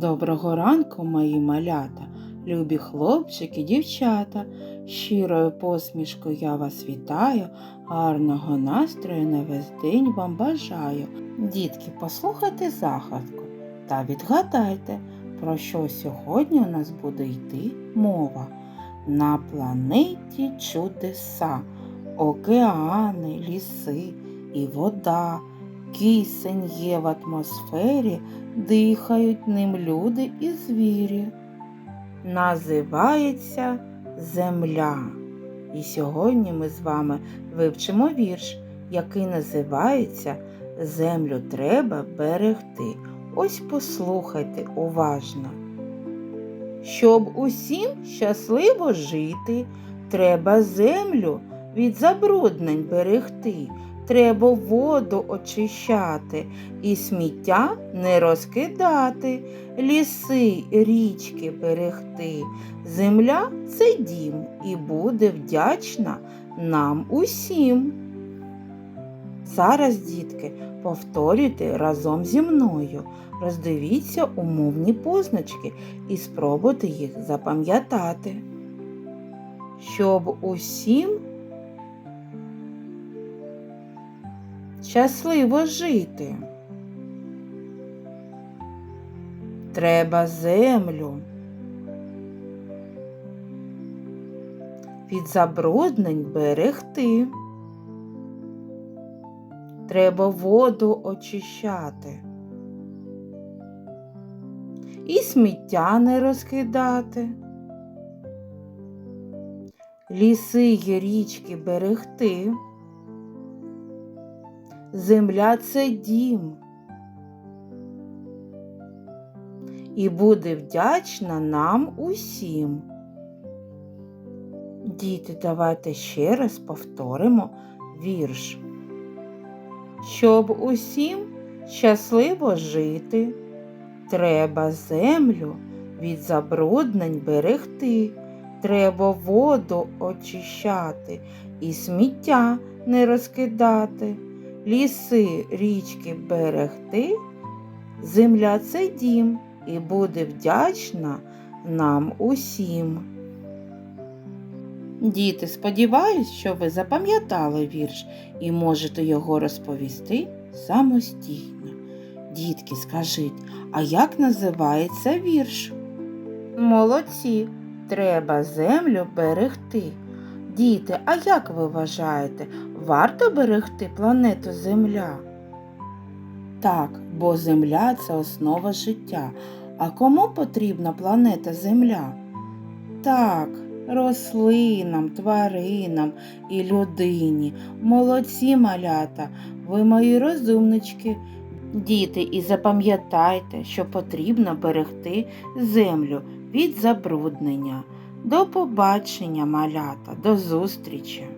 Доброго ранку, мої малята, любі хлопчики, дівчата. Щирою посмішкою я вас вітаю, гарного настрою на весь день вам бажаю. Дітки, послухайте загадку та відгадайте, про що сьогодні у нас буде йти мова. На планеті чудеса, океани, ліси і вода. Кисень є в атмосфері, дихають ним люди і звірі. Називається Земля. І сьогодні ми з вами вивчимо вірш, який називається Землю треба берегти. Ось послухайте уважно. Щоб усім щасливо жити, треба землю від забруднень берегти. Треба воду очищати і сміття не розкидати, ліси, річки берегти. Земля це дім і буде вдячна нам усім. Зараз, дітки, повторюйте разом зі мною. Роздивіться умовні позначки і спробуйте їх запам'ятати. Щоб усім щасливо жити. Треба землю. Від забруднень берегти. Треба воду очищати. І сміття не розкидати. Ліси й річки берегти. Земля це дім. І буде вдячна нам усім. Діти, давайте ще раз повторимо вірш. Щоб усім щасливо жити, треба землю від забруднень берегти, треба воду очищати і сміття не розкидати ліси, річки берегти, земля це дім і буде вдячна нам усім. Діти, сподіваюсь, що ви запам'ятали вірш і можете його розповісти самостійно. Дітки, скажіть, а як називається вірш? Молодці, треба землю берегти. Діти, а як ви вважаєте, варто берегти планету Земля? Так, бо Земля це основа життя. А кому потрібна планета Земля? Так, рослинам, тваринам і людині. Молодці малята, ви мої розумнички. Діти, і запам'ятайте, що потрібно берегти землю від забруднення. До побачення, малята, до зустрічі!